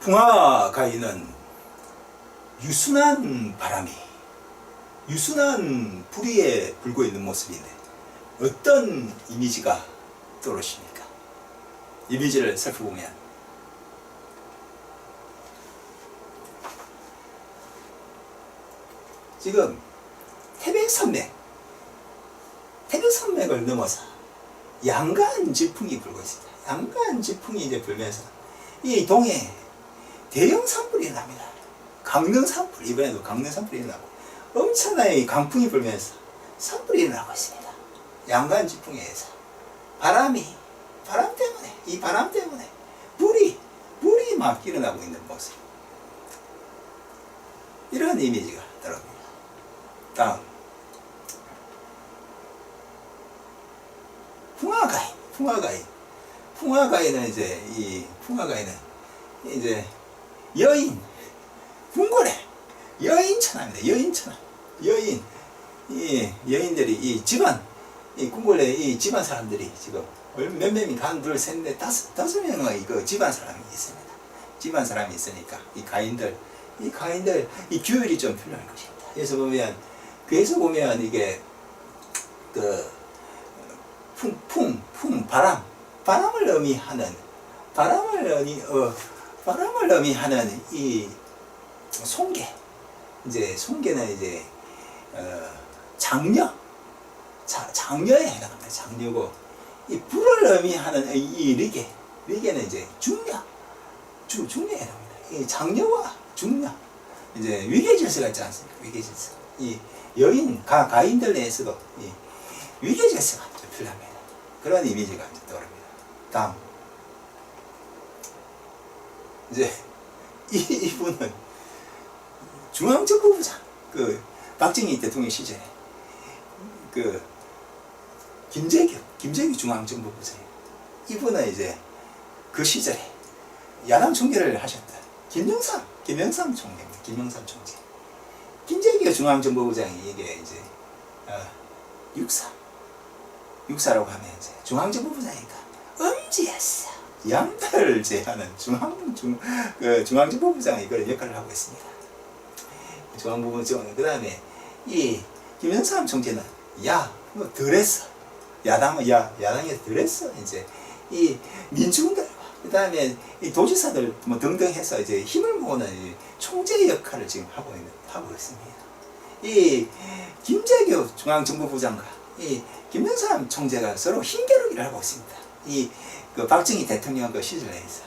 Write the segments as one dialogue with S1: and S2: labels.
S1: 풍화가인은 유순한 바람이 유순한 불위에 불고 있는 모습인데 어떤 이미지가 떠오르십니까? 이미지를 살펴보면 지금 태백산맥 태백산맥을 넘어서 양간 지풍이 불고 있습니다. 양간 지풍이 이제 불면서 이 동해 대형 산불이 납니다. 강릉 산불 이번에도 강릉 산불이 나고 엄청나게 이 강풍이 불면서 산불이 일어나고 있습니다. 양간 지풍에 의해서 바람이 바람 때문에 이 바람 때문에 불이 불이 막 일어나고 있는 모습 이런 이미지가 들어옵니다. 다음 풍화가인 풍화가인 풍화가인은 이제 이 풍화가인은 이제 여인 궁궐의 여인천하입니다. 여인천하 여인 이 여인들이 이 집안 이 궁궐의 이 집안 사람들이 지금 몇 명이 한 둘 셋 넷 다섯 다섯 명의 그 집안 사람이 있습니다. 집안 사람이 있으니까 이 가인들 이 가인들 이 규율이 좀 필요한 것입니다. 그래서 보면 그래서 보면 이게 그 풍, 풍, 풍, 바람, 바람을 의미하는, 바람을 의미, 어, 바람을 의미하는 이 송개, 이제 송개는 이제, 어, 장녀, 자, 장녀에 해당합니다. 장녀고, 이 불을 의미하는 이, 이 리게, 리게는 이제 중녀, 주, 중녀에 해당합니다. 이 장녀와 중녀, 이제 위계 질서가 있지 않습니까? 위계 질서. 이 여인, 가, 가인들 내에서도 이 위계 질서가 좀 필요합니다. 그런 이미지가 떠오릅니다. 다음. 이제, 이, 이분은 중앙정보부장, 그, 박정희 대통령 시절에, 그, 김재규, 김재규 중앙정보부장이에요. 이분은 이제 그 시절에 야당 총재를 하셨다. 김영삼, 김영삼 총재입니다. 김영삼 총재. 김재규 중앙정보부장이 이게 이제, 어, 육사. 육사라고 하면 이제 중앙정보부장이니까 엄지였어. 양다를 제하는 중앙 중, 그 중앙정보부장이 그런 역할을 하고 있습니다. 중앙부부장 그 다음에 이 김영삼 총재는 야뭐 덜했어. 야당은 야 야당에서 덜했어. 이제 이 민중들과 그 다음에 이 도지사들 뭐 등등 해서 이제 힘을 모으는 이 총재 역할을 지금 하고 있는 하고 있습니다. 이 김재규 중앙정보부장과 이 김영삼 총재가 서로 힘겨루기를 하고 있습니다. 이 그 박정희 대통령 그 시절에서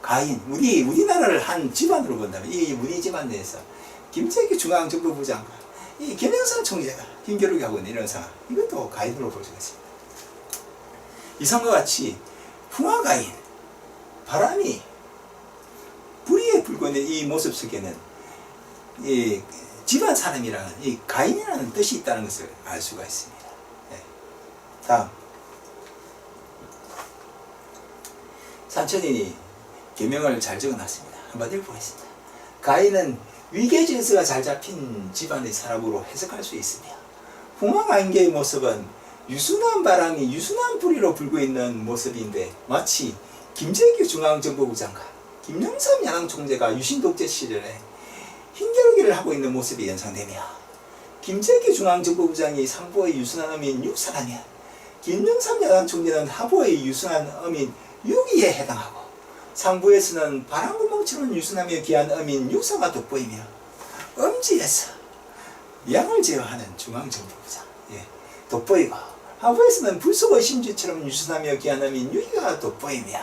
S1: 가인 우리 우리나라를 한 집안으로 본다면 이 우리 집안 내에서 김재규 중앙정보부장과 이 김영삼 총재가 힘겨루기 하고 있는 이런 상황 이것도 가인으로 볼 수가 있습니다. 이상과 같이 풍화가인 바람이 불의에 불고 있는 이 모습 속에는 이 집안 사람이라는 이 가인이라는 뜻이 있다는 것을 알 수가 있습니다. 네. 다음 산천인이 개명을 잘 적어놨습니다. 한번 읽어보겠습니다. 가인은 위계 질서가 잘 잡힌 집안의 사람으로 해석할 수 있으며 풍화가인계의 모습은 유순한 바람이 유순한 불이로 불고 있는 모습인데 마치 김재규 중앙정보부장과 김영삼 야당총재가 유신독재 시절에 힘겨루기를 하고 있는 모습이 연상되며 김재규 중앙정보부장이 상부의 유순한 어민 육사라면 김영삼 야당 총재는 하부의 유순한 어민 육이에 해당하고 상부에서는 바람구멍처럼 유순하며 귀한 어민 육사가 돋보이며 엄지에서 양을 제어하는 중앙정보부장 예, 돋보이고 하부에서는 불속의 심지처럼 유순하며 귀한 어민 유기가 돋보이며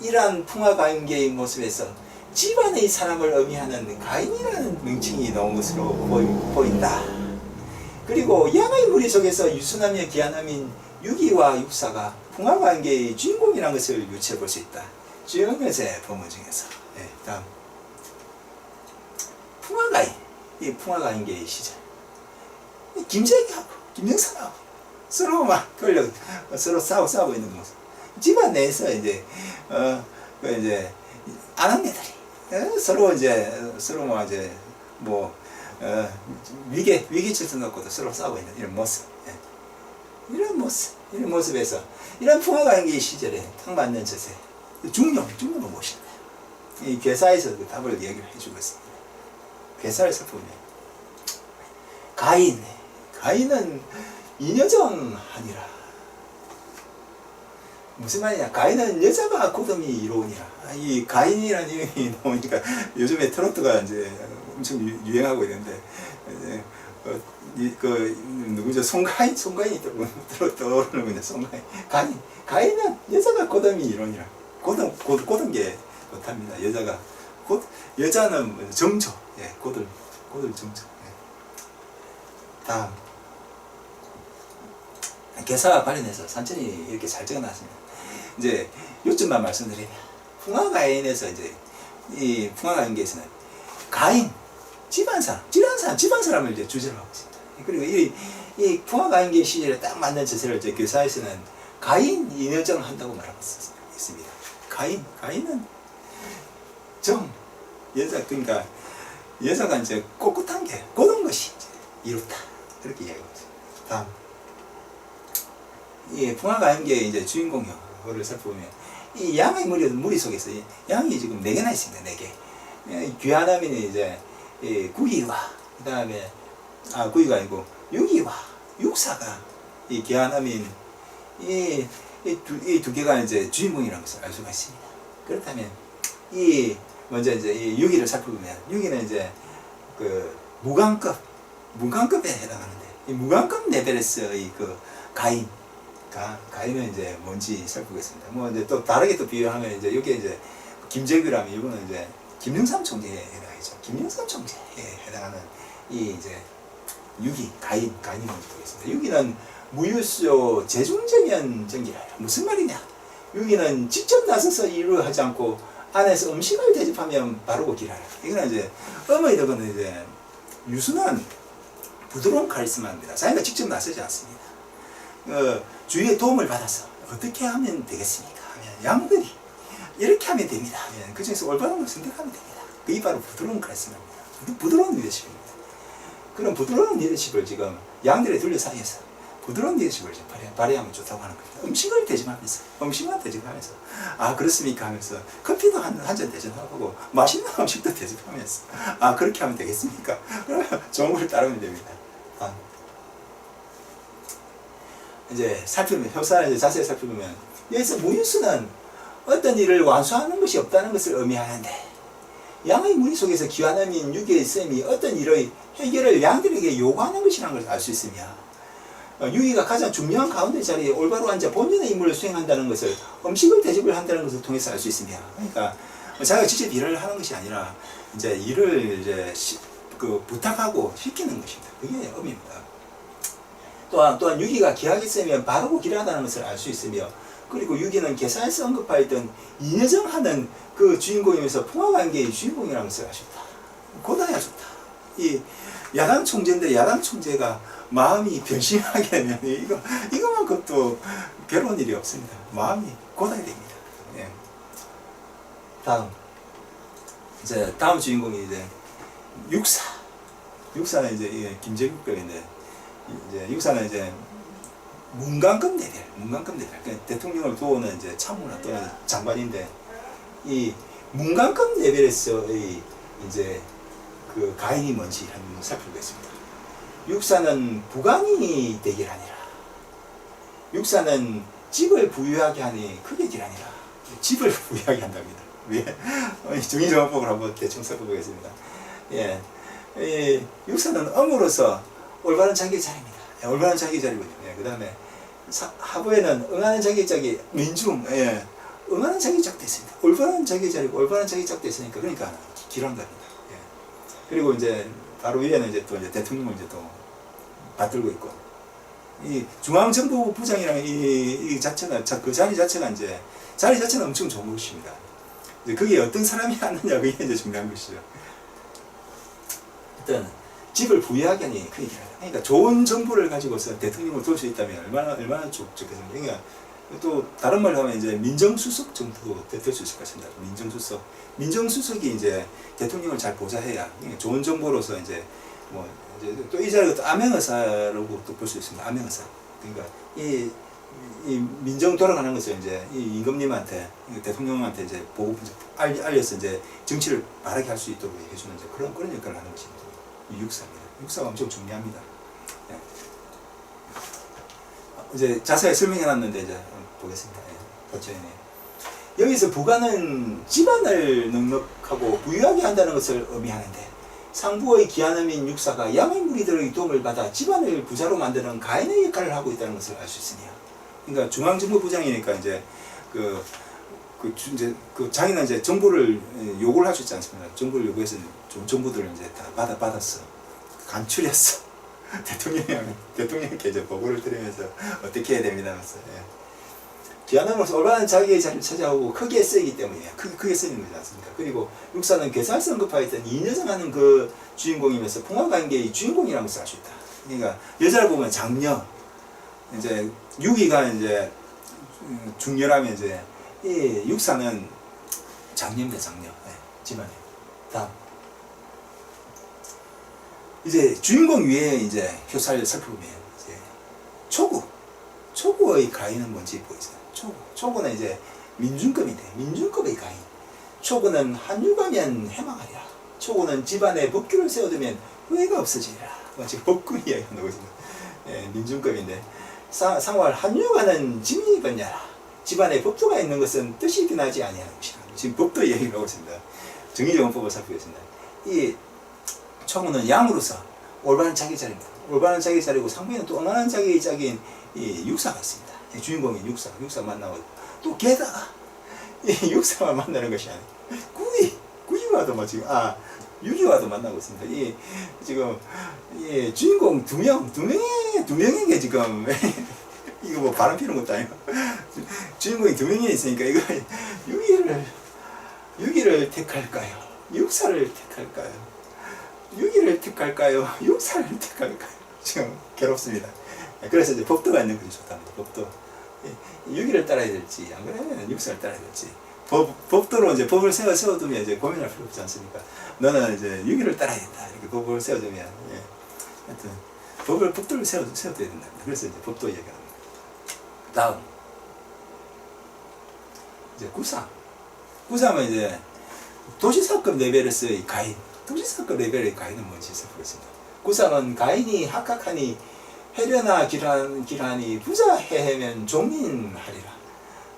S1: 이러한 풍화가인계의 모습에서 집안의 사람을 의미하는 가인이라는 명칭이 나온 것으로 보인다. 그리고 양의 무리 속에서 유순하며 귀한 어민 유기와 육사가 풍화관계의 주인공이라는 것을 유추해 볼 수 있다. 주영면세 본문 중에서. 네, 다음. 풍화가인. 이 풍화가인계의 시절. 이 김재기하고 김영삼하고 서로 막 걸려 서로 싸우고 싸우고 있는 모습. 집안 내에서 이제 어그 이제 아낙네들이 어, 서로 이제 서로 뭐 이제 뭐 어, 위계 위계 질서 놓고도 서로 싸우고 있는 이런 모습. 예. 이런 모습, 이런 모습에서 이런 풍화관계 시절에 탁 맞는 저세 중령, 중령을 모신다. 이 괴사에서 그 답을 얘기를 해주고 있습니다. 괴사를 살펴보면 가인, 가인은 이녀정하니라. 무슨 말이냐? 가인은 여자가 고등이. 아, 이 가인이라는 이름이 나오니까 요즘에 트로트가 이제 엄청 유- 유행하고 있는데 이제 어, 이, 그 누구죠? 송가인, 송가인이 떠오르는군요. 송가인, 가인, 가인은 여자가 고등이 이로우니라. 고등, 고, 고등 게 못합니다. 여자가 곧 여자는 뭐 정조, 예, 고들, 고들 정조. 예. 다음. 개사와 관련해서 산천이 이렇게 잘 적어놨습니다. 이제 요점만 말씀드리면 풍화가인에서 이제 이 풍화가인계에서는 가인 집안 사람, 집안 사람, 집안 사람을 이제 주제로 하고 있습니다. 그리고 이, 이 풍화가인계 시절에 딱 맞는 저세를 이제 교사에서는 가인 인여정을 한다고 말하고 있- 있습니다. 가인, 가인은 정 여자 그러니까 여자가 이제 꼿꼿한 게 고든 것이 이렇다 그렇게 이야기하고 있습니다. 다음. 이 풍화가인계 이제 주인공 을 살펴보면 이 양의 무리, 무리 속에서 이 양이 지금 네 개나 있습니다. 네 개. 예, 귀하나미는 이제 이 구이와 그 다음에 아 구이가 아니고 육이와 육사가 이 귀하나민 이이두 이두 개가 이제 주인공이라는 것을 알 수가 있습니다. 그렇다면 이 먼저 이제 이 유기를 살펴보면 유기는 이제 그 무관급 무관급에 해당하는데 이 무관급 레벨에서의 그 가인 가, 가인은 이제 뭔지 살펴보겠습니다. 뭐 이제 또 다르게 또 비교하면 이제 여기 이제 김재규라면 이거는 이제 김영삼 총재에 해당하죠. 김영삼 총재에 해당하는 이 이제 유기 가인 가인이 먼저 보겠습니다. 유기는 무유수 재중재면 전기라 무슨 말이냐? 유기는 직접 나서서 일을 하지 않고 안에서 음식을 대접하면 바르고 길하라. 이거는 이제 어머니 덕은 이제 유순한 부드러운 카리스마입니다. 자기가 직접 나서지 않습니다. 어, 주위의 도움을 받아서 어떻게 하면 되겠습니까? 하면 양들이 이렇게 하면 됩니다. 하면 그 중에서 올바른 걸 선택하면 됩니다. 그게 바로 부드러운. 부드- 부드러운 리더십입니다. 그런 부드러운 리더십을 지금 양들의 둘러싸여서 부드러운 리더십을 발휘, 발휘 하면 좋다고 하는 겁니다. 음식을 대접하면서 음식만 대접하면서 아 그렇습니까 하면서 커피도 한한잔 대접하고 맛있는 음식도 대접하면서 아 그렇게 하면 되겠습니까? 그러면 좋은 걸 따르면 됩니다. 아. 이제 살펴보면 이제 자세히 살펴보면 여기서 무인수는 어떤 일을 완수하는 것이 없다는 것을 의미하는데 양의 무리 속에서 기환함인 유기의 셈이 어떤 일의 해결을 양들에게 요구하는 것이라는 걸알수 있으며 어, 유기가 가장 중요한 가운데 자리에 올바로 앉아 본연의 임무를 수행한다는 것을 음식을 대접을 한다는 것을 통해서 알 수 있으며 그러니까 자기가 직접 일을 하는 것이 아니라 이제 일을 이제 시- 그 부탁하고 시키는 것입니다. 그게 의미입니다. 또한 또한 유기가 기하기 쓰면 바르고 길하다는 것을 알 수 있으며 그리고 유기는 계사에서 언급하였던 이내정하는 그 주인공이면서 풍화관계의 주인공이라는 것을 아십다. 고다야 좋다. 이 야당 총재인데 야당 총재가 마음이 변심하게 되면 이거 이거만큼 또 괴로운 일이 없습니다. 마음이 고다야 됩니다. 예. 다음 이제 다음 주인공이 이제 육사. 육사는 이제 이게 김재국급인데 이제 육사는 이제 문관급 레벨, 문관급 레벨. 그러니까 대통령을 도우는 이제 참모나 또는 장관인데 이 문관급 레벨에서의 이제 그 가인이 뭔지 한번 살펴보겠습니다. 육사는 부관이 되길 아니라 육사는 집을 부유하게 하니 크게 길 아니라 집을 부유하게 한답니다. 왜? 어, 정의정화법을 한번 대충 살펴보겠습니다. 예. 이 육사는 엄으로서 올바른 자기 자리입니다. 예, 올바른 자기 자리군요. 예, 그 다음에 하부에는 응하는 자기 자기 민중, 예, 응하는 자기 짝도 있습니다. 올바른 자기 자리고 올바른 자기 짝도 있으니까 그러니까 길한 겁니다. 예. 그리고 이제 바로 위에는 이제 또 이제 대통령을 이제 또 받들고 있고 이 중앙정부 부장이라는 이, 이 자체가 자- 그 자리 자체가 이제 자리 자체는 엄청 좋은 것입니다. 그게 어떤 사람이 하느냐 그게 이제 중요한 것이죠. 일단 집을 부유하게 하니 그 얘기를. 그러니까 좋은 정보를 가지고서 대통령을 도울 수 있다면 얼마나 얼마나 좋, 좋겠습니까? 그러니까 또 다른 말로 하면 이제 민정수석 정도 될수 있을 것 같습니다. 민정수석, 민정수석이 이제 대통령을 잘 보좌해야 그러니까 좋은 정보로서 이제 뭐 이제 또 이 자리가 또 암행의사라고 또 볼 수 있습니다. 암행의사. 그러니까 이 이 민정 돌아가는 것을 이제 이 임금님한테 이 대통령한테 이제 보고 알려서 이제 정치를 바르게 할 수 있도록 해주는 이제 그런 그런 역할을 하는 것이 이 육사입니다. 육사가 엄청 중요합니다. 예. 이제 자세히 설명해 놨는데 이제 보겠습니다. 예. 버전에 여기서 부가는 집안을 넉넉하고 부유하게 한다는 것을 의미하는데 상부의 기한음인 육사가 양의 무리들의 도움을 받아 집안을 부자로 만드는 가인의 역할을 하고 있다는 것을 알 수 있으며 그러니까 중앙정부 부장이니까 이제 그, 그 주- 이제 그 자기는 이제 정부를 예, 요구를 할 수 있지 않습니까? 정부를 요구해서 좀 정부들을 이제 다 받아 받았어 간추렸어 대통령이 대통령께 이제 보고를 드리면서 어떻게 해야 됩니다 하면서 예. 기한음으로서 올바른 자기의 자리를 찾아오고 크게 쓰이기 때문이에요. 크게, 크게 쓰이는 거지 않습니까? 그리고 육사는 괴살성 급파했던 이녀정하는 그 주인공이면서 풍화관계의 주인공이라는 것을 알 수 있다. 그러니까 여자를 보면 장녀, 이제 유기가 이제 음, 중녀라면 이제 이 육사는 장녀입니다. 장녀. 네, 집안에. 다음. 이제 주인공 위에 이제 효사를 살펴보면 이제 초구, 초구의 가인은 뭔지 보이세요? 초구. 초구는 이제 민중급인데 민중급의 가인. 초구는 한유가면 해망하리라. 초구는 집안에 법규를 세워두면 후회가 없어지리라. 뭐 지금 법규 이야기하는 거거든요. 예, 민중급인데 사, 상활 한유가는 짐이 번냐라. 집안에 법도가 있는 것은 뜻이 변하지 아니하는 것이라. 지금 법도 이야기를 하고 있습니다. 정의정원법을 살피겠습니다. 이 초구는 양으로서 올바른 자기 자리입니다. 올바른 자기 자리고 상부에는 또 엉한한 자기 자기인 이 육사가 있습니다. 이 주인공인 육사, 육사 만나고 또 게다가 이 육사만 만나는 것이 아니고 구이, 구이와도 뭐 지금 아 유기와도 만나고 있습니다. 이 지금 이 주인공 두 명, 두 명의 두 명에게 지금 이거 뭐 바람 피는 것도 아니고 주인공이 두 명이 있으니까 이거 유기를 유기를 택할까요? 육사를 택할까요? 유기를 택할까요? 육사를 택할까요? 지금 괴롭습니다. 그래서 이제 법도가 있는 것이 좋답니다. 법도. 예, 유기를 따라야 될지, 안 그러면 육사를 따라야 될지. 법, 법도로 이제 법을 세워, 세워두면 이제 고민할 필요 없지 않습니까? 너는 이제 유기를 따라야 된다. 이렇게 법을 세워두면, 예. 하여튼, 법을, 법도를 세워, 세워둬야 된다. 그래서 이제 법도 얘기합니다. 다음. 이제 구상. 구상은 이제 도시사급 레벨에서의 가인. 도시사급 레벨의 가인은 뭔지 살펴보겠습니다. 구상은 가인이 합각하니 해려나 기란, 기란이 부자 해면 종민하리라.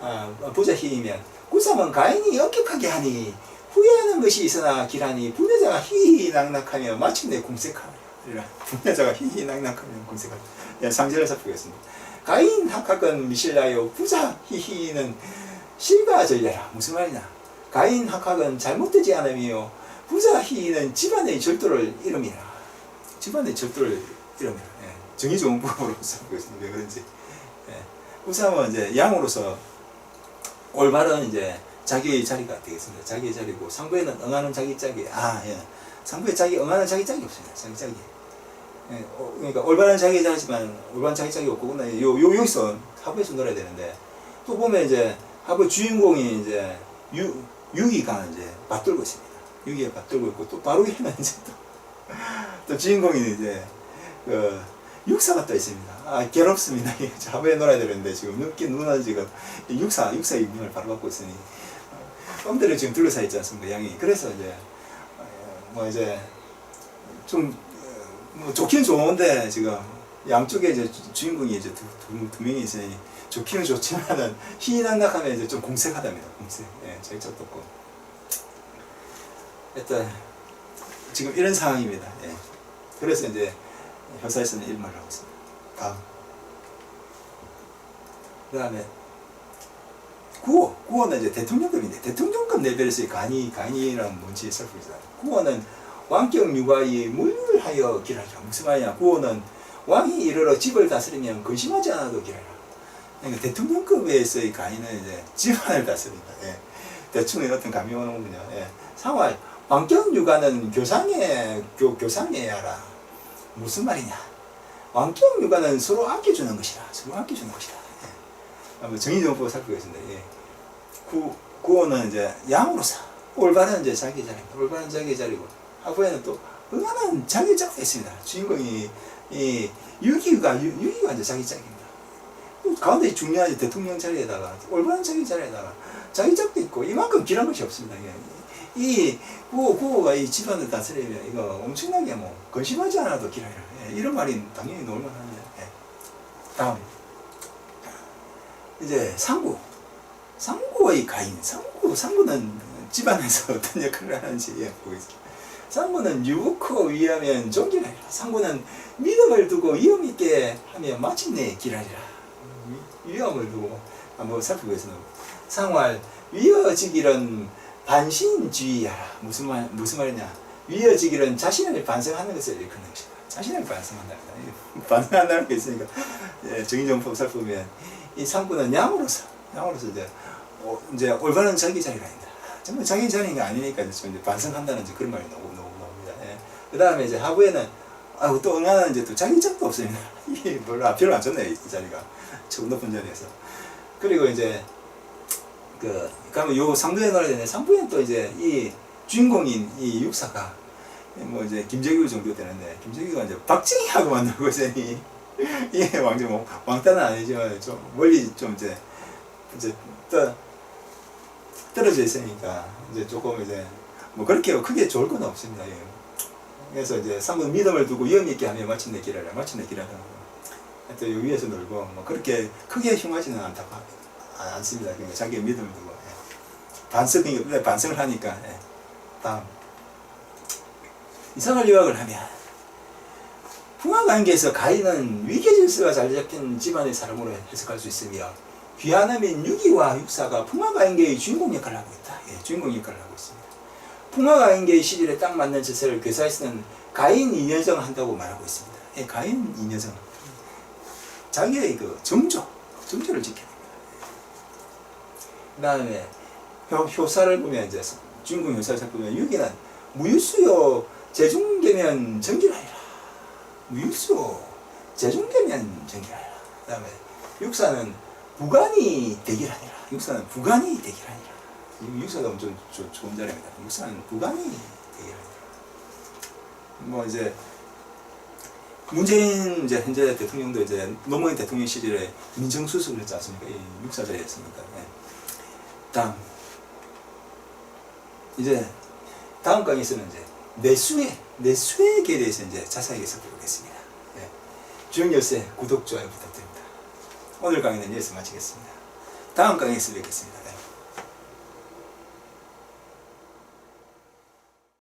S1: 아, 부자 희이면 구삼은 가인이 엄격하게 하니 후회하는 것이 있으나 기란이 분여자가 희희낙낙하며 마침내 공색하리라. 분여자가 희희낙낙하며 공색하리라. 예, 상제를 살펴보겠습니다. 가인 합각은 미실라요 부자 희희는 실가 전례라. 무슨 말이냐? 가인 합각은 잘못되지 않으며 부자 희희는 집안의 절도를 이름이라. 집안의 절도를 이름이라. 예. 정의 좋은 있습니다. 왜 그런지. 예. 우삼은 이제 양으로서 올바른 이제 자기의 자리가 되겠습니다. 자기의 자리고 상부에는 응하는 자기 짝이 아 예. 상부에 자기 응하는 자기 짝이 없습니다. 자기 짝이. 예. 어, 그러니까 올바른 자기 자리지만 올바른 자기 짝이 없고 그냥 요, 요 여기서 하부에서 놀아야 되는데 또 보면 이제 하부 주인공이 이제 유 유기가 이제 맞들고 있습니다. 유기가 맞들고 있고 또 바로 위에는 이제 또, 또 주인공이 이제 그 육사가 떠 있습니다. 아 괴롭습니다. 자부에 놀아야 되는데 지금 눈기 눈은 지금 이 육사 육사의 눈을 바로 받고 있으니 어, 껌들이 지금 둘러싸 있지 않습니까 양이 그래서 이제 어, 뭐 이제 좀 뭐 좋긴 좋은데 지금 양쪽에 이제 주- 주인공이 이제 두, 두, 두 명이 있으니 좋기는 좋지만은 희낙낙하면 이제 좀 공색하답니다. 공색. 예, 짝도 없고. 일단 지금 이런 상황입니다. 예. 그래서 이제 회사에서는 이런 말을 하고 있습니다. 다음. 그 다음에 구호. 구호는 이제 대통령급인데 대통령급 레벨에서의 간이, 간이란 뭔지 살펴보자. 구호는 왕격 육아이 물하여 길하라. 무슨 말이냐. 구호는 왕이 이르러 집을 다스리면 근심하지 않아도 길하라. 그러니까 대통령급에서의 간이는 이제 집안을 다스린다. 예. 대충 어떤 감이 오는군요. 예. 상활. 왕격 육아는 교상에, 교, 교상에 하라. 무슨 말이냐? 왕격 육아는 서로 아껴주는 것이라. 서로 아껴주는 것이다. 예. 한번 정의정법을 살펴보겠습니다. 예. 구, 구호는 이제 양으로서 올바른 이제 자기 자리, 올바른 자기 자리고 하부에는 또 응하는 자기 짝이 있습니다. 주인공이 이 유기가 유, 유기가 이제 자기 짝입니다. 또 가운데 중요하지 대통령 자리에다가 올바른 자기 자리에다가 자기 적도 있고 이만큼 길한 것이 없습니다. 이게. 이 구호, 구호가 이 집안을 다스리면 이거 엄청나게 뭐 건심하지 않아도 길어요. 예, 이런 말이 당연히 놀만합니다. 예. 다음 이제 상구 상구의 가인 상구 상구는 집안에서 어떤 역할을 하는지 예, 보겠습니다. 상구는 유부코 위하면 종기라리라. 상구는 믿음을 두고 위험 있게 하면 마침내 길하리라. 위- 위험을 두고 한번 살펴보겠습니다. 상활 위어지기는 반신주의하라. 무슨 말 무슨 말이냐? 위어지기는 자신을 반성하는 것을 일컫는 것이다. 자신을 반성한다. 반성한다는 게 있으니까 예, 정의정법 살펴보면 이 상구는 양으로서 양으로서 이제 어, 이제 올바른 자기 자리가 아니다. 정말 자기 자리가 아니니까 이제 좀 반성한다는 그런 말이 나오고. 예. 그 다음에 이제 하부에는 아우 또 응하는 이제 또 자기 적도 없습니다. 이게 별로 별로 안 좋네 이 자리가 조금 높은 자리에서 그리고 이제 그 그러면 요 상부에 넣어야 되네. 상부에는 또 이제 이 주인공인 이 육사가 뭐 이제 김재규 정도 되는데 김재규가 이제 박정희하고 만나고 있으니 이게 왕정 뭐 왕따는 아니지만 좀 멀리 좀 이제 이제 떠 떨어져 있으니까 이제 조금 이제 뭐 그렇게 크게 좋을 건 없습니다. 예. 그래서 이제 상부 믿음을 두고 위험 있게 하면 마침내 길하라 마침내 길하라. 하여튼 요 위에서 놀고 뭐 그렇게 크게 흉하지는 않다고 하- 않습니다. 그러니까 자기의 믿음을 두고 예. 반성 그러니까 반성을 하니까 예. 다음 이상을 요약을 하면 풍화관계에서 가인은 위계질서가 잘 잡힌 집안의 사람으로 해석할 수 있으며 귀하나민 유기와 육사가 풍화관계의 주인공 역할을 하고 있다. 예, 주인공 역할을 하고 있습니다. 풍화관계의 시절에 딱 맞는 제사를 교사에서는 가인 인여정 한다고 말하고 있습니다. 예, 가인 인여정. 자기의 그 정조, 정조를 지켜야. 그 다음에 효, 효사를 보면 이제 주인공 효사를 살펴보면 유기는 무유수요 재중계면 정기라이라. 무유수 재중계면 정기라이라. 그 다음에 육사는 부관이 되기라니라. 육사는 부관이 되기라니라. 이 육사가 엄청 조- 좋은 자리입니다. 육사는 부관이 되기라니라. 뭐 이제 문재인 이제 현재 대통령도 이제 노무현 대통령 시절에 민정수석을 했지 않습니까? 이 육사 자리에 했으니까. 예. 다음 이제 다음 강의에서는 이제 내수의 내수액에 대해서 이제 자세하게 살펴보겠습니다. 예. 주영 열쇠 구독 좋아요 부탁드립니다. 오늘 강의는 여기서 마치겠습니다. 다음 강의에서 뵙겠습니다.